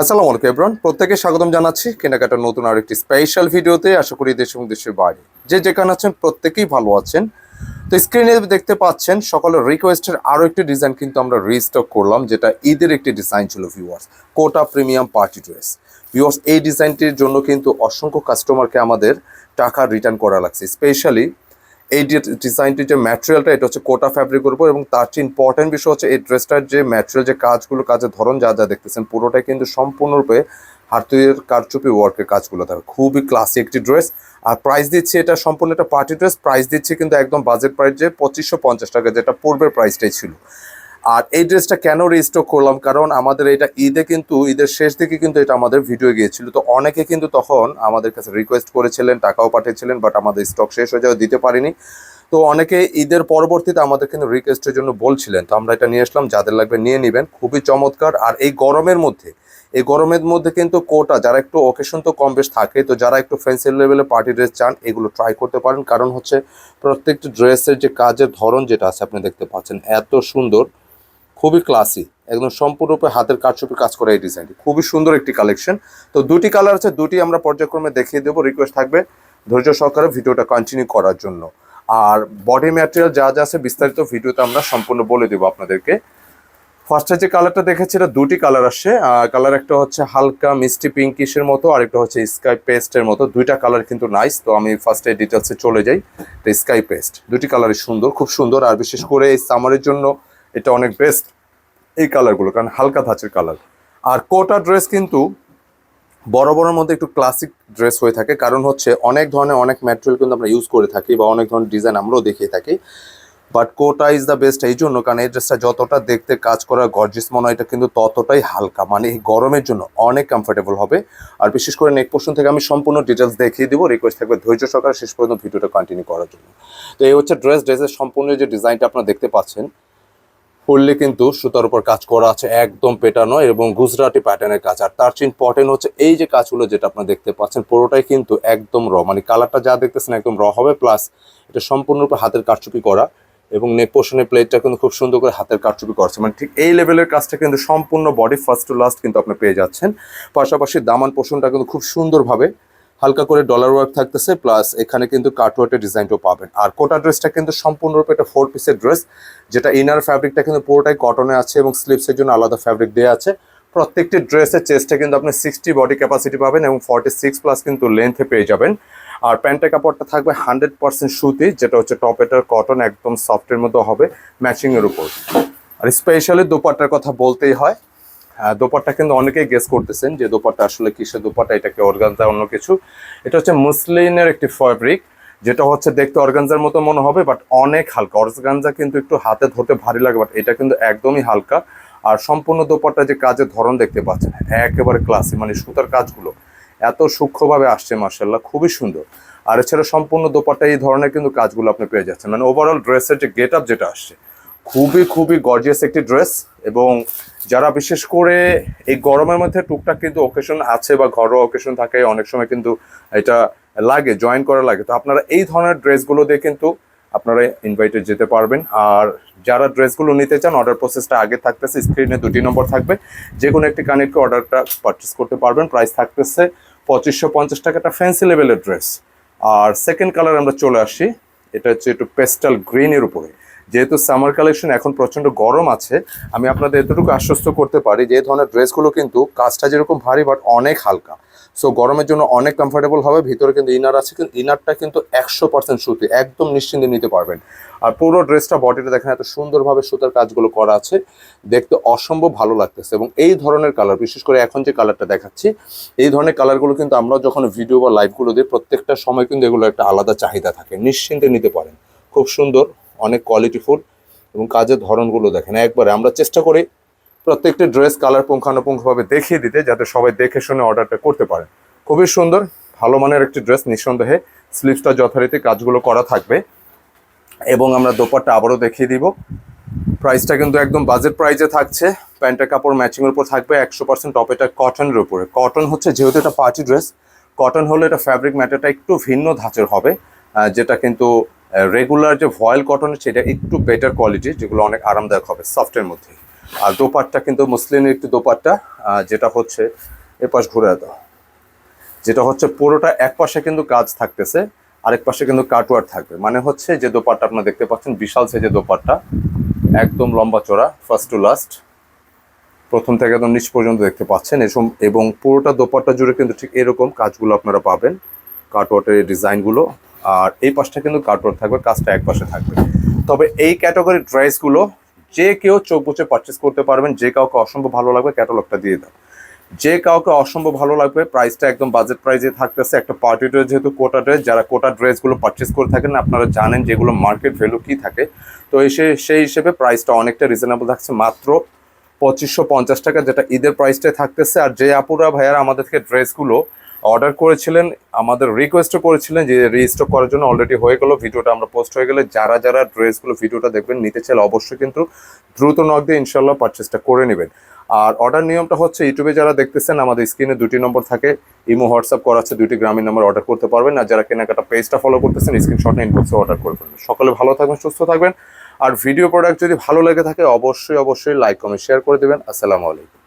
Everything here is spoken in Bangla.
আসসালামু আলাইকুম এব্রন প্রত্যেকে স্বাগতম জানাচ্ছি কেনাকাটার নতুন আর একটি স্পেশাল ভিডিওতে। আশা করি দেশ এবং দেশের বাইরে যে যেখানে আছেন প্রত্যেকেই ভালো আছেন। তো স্ক্রিনে দেখতে পাচ্ছেন, সকলের রিকোয়েস্টের আরও একটি ডিজাইন কিন্তু আমরা রিস্টক করলাম, যেটা ঈদের একটি ডিজাইন ছিল viewers Kota premium party dress viewers এই ডিজাইনটির জন্য কিন্তু অসংখ্য কাস্টমারকে আমাদের টাকা রিটার্ন করা লাগছে। স্পেশালি এই ডিজাইনটির যে ম্যাটেরিয়ালটা এটা হচ্ছে কোটা ফ্যাব্রিকের উপর এবং তার চেয়ে ইম্পর্টেন্ট বিষয় হচ্ছে এই ড্রেসটার যে ম্যাটেরিয়াল যে কাজগুলো, কাজের ধরন যা যা দেখতেছেন, পুরোটাই কিন্তু সম্পূর্ণরূপে হাতুয়ের কারচুপি ওয়ার্কের কাজগুলো থাকবে খুবই ক্লাসি একটি ড্রেস আর প্রাইস দিচ্ছে, এটা সম্পূর্ণ একটা পার্টি ড্রেস প্রাইস দিচ্ছে কিন্তু একদম বাজেট প্রাইস যে পঁচিশশো পঞ্চাশ টাকা, যেটা পূর্বের প্রাইসটাই ছিল। আর এই ড্রেসটা কেন রিস্টক করলাম? কারণ আমাদের এটা ঈদে কিন্তু, ঈদের শেষ দিকে কিন্তু এটা আমাদের ভিডিও গিয়েছিল। তো অনেকে কিন্তু তখন আমাদের কাছে রিকোয়েস্ট করেছিলেন, টাকাও পাঠিয়েছিলেন বাট আমাদের স্টক শেষ হয়ে যাওয়া দিতে পারিনি। তো অনেকে ঈদের পরবর্তীতে আমাদের কিন্তু রিকোয়েস্টের জন্য বলছিলেন। তো আমরা এটা নিয়ে আসলাম, যাদের লাগবে নিয়ে নেবেন। খুবই চমৎকার। আর এই গরমের মধ্যে, এই গরমের মধ্যে কিন্তু কোটা যারা একটু অকেশন তো কম বেশ থাকে, তো যারা একটু ফ্যান্সি লেভেলে পার্টি ড্রেস চান, এগুলো ট্রাই করতে পারেন। কারণ হচ্ছে, প্রত্যেকটি ড্রেসের যে কাজের ধরন যেটা আছে, আপনি দেখতে পাচ্ছেন, এত সুন্দর। খুবই ক্লাসি একদম সম্পূর্ণরূপে হাতের কারচুপি কাজ করা এই ডিজাইনটি খুবই সুন্দর একটি কালেকশন তো দুটি কালার আছে, দুটি আমরা পর্যায়ক্রমে দেখিয়ে দেবো। রিকোয়েস্ট থাকবে ধৈর্য সহকারে ভিডিওটা কন্টিনিউ করার জন্য। আর বডি ম্যাটেরিয়াল যা যা আছে বিস্তারিত ভিডিওতে আমরা সম্পূর্ণ বলে দেবো আপনাদেরকে। ফার্স্টে যে কালারটা দেখেছি, এটা দুটি কালার আসে কালার একটা হচ্ছে হালকা মিষ্টি পিঙ্কিশের মতো, আর একটা হচ্ছে স্কাই পেস্টের মতো। দুইটা কালার কিন্তু নাইস তো আমি ফার্স্টে ডিটেলসে চলে যাই। স্কাই পেস্ট দুটি কালারই সুন্দর, খুব সুন্দর। আর বিশেষ করে এই সামারের জন্য এটা অনেক বেস্ট এই কালারগুলো কারণ হালকা ধাঁচের কালার আর কোটা ড্রেস কিন্তু বড় বড়র মধ্যে একটু ক্লাসিক ড্রেস হয়ে থাকে। কারণ হচ্ছে অনেক ধরনের, অনেক ম্যাটেরিয়াল কিন্তু আমরা ইউজ করে থাকি বা অনেক ধরনের ডিজাইন আমরাও দেখিয়ে থাকি। But Kota is the best এই জন্য, কারণ এই ড্রেসটা যতটা দেখতে কাজ করা গর্জিস মনে হয়, এটা কিন্তু ততটাই হালকা। মানে এই গরমের জন্য অনেক কমফোর্টেবল হবে। আর বিশেষ করে নেক পোর্শন থেকে আমি সম্পূর্ণ ডিটেলস দেখিয়ে দিব। রিকোয়েস্ট থাকবে ধৈর্য সহকারে শেষ পর্যন্ত ভিডিওটা কন্টিনিউ করার জন্য। তো এই হচ্ছে ড্রেস ড্রেসের সম্পূর্ণ যে ডিজাইনটা আপনারা দেখতে পাচ্ছেন ফুললি কিন্তু সুতার উপর কাজ করা আছে একদম পেটানো এবং গুজরাটি প্যাটার্নের কাজ। আর তার চেয়ে ইম্পর্টেন্ট হচ্ছে এই যে কাজগুলো যেটা আপনারা দেখতে পাচ্ছেন, পুরোটাই কিন্তু একদম র মানে কালারটা যা দেখতেছেন একদম র হবে প্লাস এটা সম্পূর্ণরূপে হাতের কারচুপি করা এবং নেক প্লেটটা কিন্তু খুব সুন্দর করে হাতের কারচুপি করছে মানে ঠিক এই লেভেলের কাজটা কিন্তু সম্পূর্ণ বডি ফার্স্ট টু লাস্ট কিন্তু আপনি পেয়ে যাচ্ছেন। পাশাপাশি দামান পোর্শনটা কিন্তু খুব সুন্দরভাবে হালকা করে ডলার ওয়ার্ক থাকতেছে প্লাস এখানে কিন্তু কাটওয়ার্টের ডিজাইনটাও পাবেন। আর কোটা ড্রেসটা কিন্তু সম্পূর্ণরূপে একটা ফোর পিসের ড্রেস যেটা ইনার ফ্যাব্রিকটা কিন্তু পুরোটাই কটনে আছে এবং স্লিপসের জন্য আলাদা ফ্যাব্রিক দেওয়া আছে। প্রত্যেকটি ড্রেসের চেস্টে কিন্তু আপনি সিক্সটি বডি ক্যাপাসিটি পাবেন এবং ফর্টি সিক্স প্লাস কিন্তু লেন্থে পেয়ে যাবেন। আর প্যান্টের কাপড়টা থাকবে হান্ড্রেড পার্সেন্ট সুতি, যেটা হচ্ছে টপেটার কটন একদম সফটের মতো হবে ম্যাচিংয়ের উপর। আর স্পেশালি দোপাট্টার কথা বলতেই হ্যাঁ দোপাট্টা কিন্তু অনেকেই গেস করতেছেন যে দোপাট্টা আসলে কিসের দোপাট্টা এটাকে অর্গানজা অন্য কিছু? এটা হচ্ছে মুসলিনের একটি ফ্যাব্রিক যেটা হচ্ছে দেখতে অর্গানজার মতো মনে হবে বাট অনেক হালকা। অর্গানজা কিন্তু একটু হাতে ধরতে ভারী লাগে বাট এটা কিন্তু একদমই হালকা। আর সম্পূর্ণ দোপাট্টা যে কাজের ধরন দেখতে পাচ্ছেন, একেবারে ক্লাসি মানে সুতার কাজগুলো। এত সূক্ষ্মভাবে আসছে মার্শাল্লাহ খুবই সুন্দর। আর এছাড়া সম্পূর্ণ দোপাট্টা এই ধরনের কিন্তু কাজগুলো আপনি পেয়ে যাচ্ছেন। মানে ওভারঅল ড্রেসের যে গেট আপ যেটা আসছে খুবই খুবই গর্জিয়াস একটি ড্রেস এবং যারা বিশেষ করে এই গরমের মধ্যে টুকটাক কিন্তু ওকেশন আছে বা ঘরোয়া ওকেশন থাকে, অনেক সময় কিন্তু এটা লাগে জয়েন করা লাগে। তো আপনারা এই ধরনের ড্রেসগুলো দিয়ে কিন্তু আপনারা ইনভাইটেড যেতে পারবেন। আর যারা ড্রেসগুলো নিতে চান অর্ডার প্রসেসটা আগে থাকতেছে স্ক্রিনে দুটি নম্বর থাকবে। যে কোনো একটি কানেক্টকে অর্ডারটা পারচেস করতে পারবেন। প্রাইস থাকতেছে পঁচিশশো পঞ্চাশ টাকাটা ফ্যান্সি লেভেলের ড্রেস আর সেকেন্ড কালার আমরা চলে আসি। এটা হচ্ছে একটু পেস্টাল গ্রিনের উপরে। যেহেতু সামার কালেকশন এখন প্রচণ্ড গরম আছে, আমি আপনাদের এতটুকু আশ্বস্ত করতে পারি যে ধরনের ড্রেসগুলো কিন্তু কাজটা যেরকম ভারী বাট অনেক হালকা। সো গরমের জন্য অনেক কমফোর্টেবল হবে, ভিতরে কিন্তু ইনার আছে, কিন্তু ইনারটা কিন্তু একশো পার্সেন্ট সুতি, একদম নিশ্চিন্তে নিতে পারবেন। আর পুরো ড্রেসটা বডিটা দেখেন, এত সুন্দরভাবে সুতার কাজগুলো করা আছে, দেখতে অসম্ভব ভালো লাগতেছে। এবং এই ধরনের কালার বিশেষ করে এখন যে কালারটা দেখাচ্ছি, এই ধরনের কালারগুলো কিন্তু আমরা যখন ভিডিও বা লাইভগুলো দিই, প্রত্যেকটা সময় কিন্তু এগুলো একটা আলাদা চাহিদা থাকে, নিশ্চিন্তে নিতে পারেন। খুব সুন্দর অনেক কোয়ালিটি কোয়ালিটিফুল এবং কাজের ধরনগুলো দেখেন। একবারে আমরা চেষ্টা করি প্রত্যেকটি ড্রেস কালার পুঙ্খানুপুঙ্খভাবে দেখিয়ে দিতে, যাতে সবাই দেখে শুনে অর্ডারটা করতে পারে। খুবই সুন্দর, ভালো মানের একটি ড্রেস নিঃসন্দেহে স্লিভসটা যথারীতি কাজগুলো করা থাকবে। এবং আমরা দোপারটা আবারও দেখিয়ে দিব। প্রাইসটা কিন্তু একদম বাজেট প্রাইজে থাকছে। প্যান্টের কাপড় ম্যাচিংয়ের উপর থাকবে একশো পার্সেন্ট টপ এটা কটনের উপরে। কটন হচ্ছে যেহেতু এটা পার্টি ড্রেস কটন হলে এটা ফ্যাব্রিক ম্যাটারটা একটু ভিন্ন ধাঁচের হবে যেটা কিন্তু রেগুলার যে ভয়েল কটন সেটা একটু বেটার কোয়ালিটি যেগুলো অনেক আরামদায়ক হবে সফটের মধ্যে আর দোপাট্টা কিন্তু মুসলিমের একটু দোপাট্টা যেটা হচ্ছে এ পাশ ঘুরে দাও। যেটা হচ্ছে পুরোটা এক পাশে কিন্তু কাজ থাকতেছে, আরেক পাশে কিন্তু কাটওয়ার থাকবে। মানে হচ্ছে যে দোপাট্টা আপনারা দেখতে পাচ্ছেন, বিশাল সাইজের দোপাট্টা, একদম লম্বা চড়া ফার্স্ট টু লাস্ট প্রথম থেকে একদম নিচ পর্যন্ত দেখতে পাচ্ছেন এসম এবং পুরোটা দোপাট্টা জুড়ে কিন্তু ঠিক এরকম কাজগুলো আপনারা পাবেন কাটওয়ার্টের ডিজাইনগুলো আর এই পাশটা কিন্তু কাটওয়ার্ট থাকবে, কাজটা এক পাশে থাকবে। তবে এই ক্যাটাগরির ড্রেসগুলো যে কেউ চোখ বুঝে পারচেস করতে পারবেন, যে কাউকে অসম্ভব ভালো লাগবে ক্যাটালগটা দিয়ে দাও। যে কাউকে অসম্ভব ভালো লাগবে প্রাইসটা একদম বাজেট প্রাইসে থাকতেছে, একটা পার্টি ড্রেস যেহেতু কোটা ড্রেস যারা কোটা ড্রেসগুলো পারচেস করে থাকেন, আপনারা জানেন যেগুলো মার্কেট ভ্যালু কী থাকে। তো এসে সেই হিসেবে প্রাইসটা অনেকটা রিজনেবল থাকছে, মাত্র পঁচিশশো পঞ্চাশ টাকা, যেটা ঈদের প্রাইসটাই থাকতেছে। আর যে আপুরা, ভাইয়ারা আমাদেরকে ড্রেসগুলো অর্ডার করেছিলেন, আমাদের রিকোয়েস্টও করেছিলেন যে রিস্টক করার জন্য অলরেডি হয়ে গেল, ভিডিওটা আমরা পোস্ট হয়ে গেলে যারা যারা ড্রেসগুলো ভিডিওটা দেখবেন, নিতে চাইলে অবশ্যই কিন্তু দ্রুত নক দিয়ে ইনশাল্লাহ পারচেসটা করে নেবেন। আর অর্ডার নিয়মটা হচ্ছে, ইউটিউবে যারা দেখতেছেন, আমাদের স্ক্রিনে দুটি নম্বর থাকে, ইমো, হোয়াটসঅ্যাপ করা আছে দুটি গ্রামীণ নাম্বার অর্ডার করতে পারবেন। আর যারা কেনাকাটা পেজটা ফলো করতেছেন স্ক্রিনশট ইনবক্সে অর্ডার করে ফেলবেন। সকলে ভালো থাকবেন, সুস্থ থাকবেন। আর ভিডিও প্রোডাক্ট যদি ভালো লেগে থাকে, অবশ্যই অবশ্যই লাইক কমেন্ট শেয়ার করে দেবেন। আসসালামু আলাইকুম।